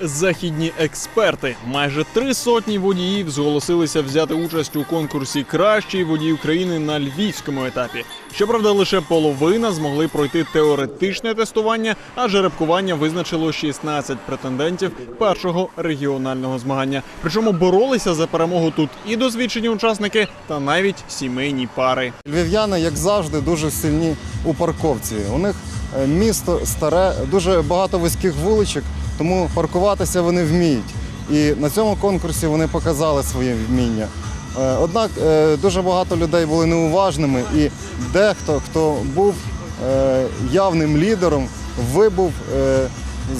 західні експерти. Майже три сотні водіїв зголосилися взяти участь у конкурсі Кращий водій України на львівському етапі. Щоправда, лише половина змогли пройти теоретичне тестування, а жеребкування визначило 16 претендентів першого регіонального змагання. Причому боролися за перемогу тут і досвідчені учасники, та навіть сімейні пари. Львів'яни, як завжди, дуже сильні у парковці. У них е, місто старе, дуже багато вузьких вуличок, тому паркуватися вони вміють. І на цьому конкурсі вони показали своє вміння. Е, Однак е, дуже багато людей були неуважними, і дехто, хто був е, явним лідером, вибув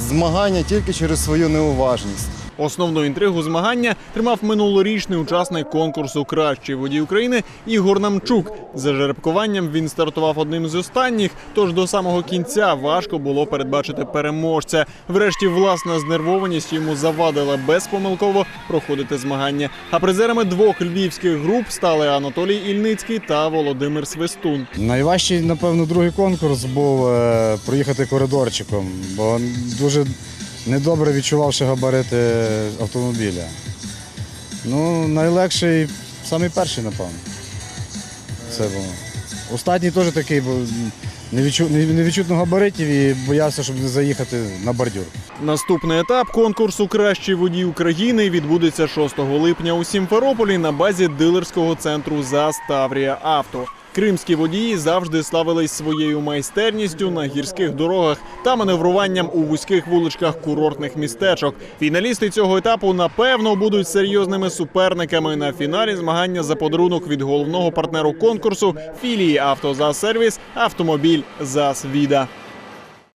змагання тільки через свою неуважність. Основну інтригу змагання тримав минулорічний учасник конкурсу Кращий водій України Ігор Намчук. За жеребкуванням він стартував одним з останніх, тож до самого кінця важко було передбачити переможця. Врешті, власна знервованість йому завадила безпомилково проходити змагання. А призерами двох львівських груп стали Анатолій Ільницький та Володимир Свистун. Найважчий, напевно, другий конкурс був е, проїхати коридорчиком, бо дуже недобре відчувавши габарити автомобіля. Ну, найлегший, самий перший, напевно. Це було. Останній теж такий, бо не, відчу, не, не відчутно габаритів і боявся, щоб не заїхати на бордюр. Наступний етап конкурсу Кращий водій України відбудеться 6 липня у Сімферополі на базі дилерського центру ЗАЗ Таврія Авто. Кримські водії завжди славились своєю майстерністю на гірських дорогах та маневруванням у вузьких вуличках курортних містечок. Фіналісти цього етапу напевно будуть серйозними суперниками на фіналі змагання за подарунок від головного партнеру конкурсу філії «Автозасервіс» автомобіль ЗАЗ Віда.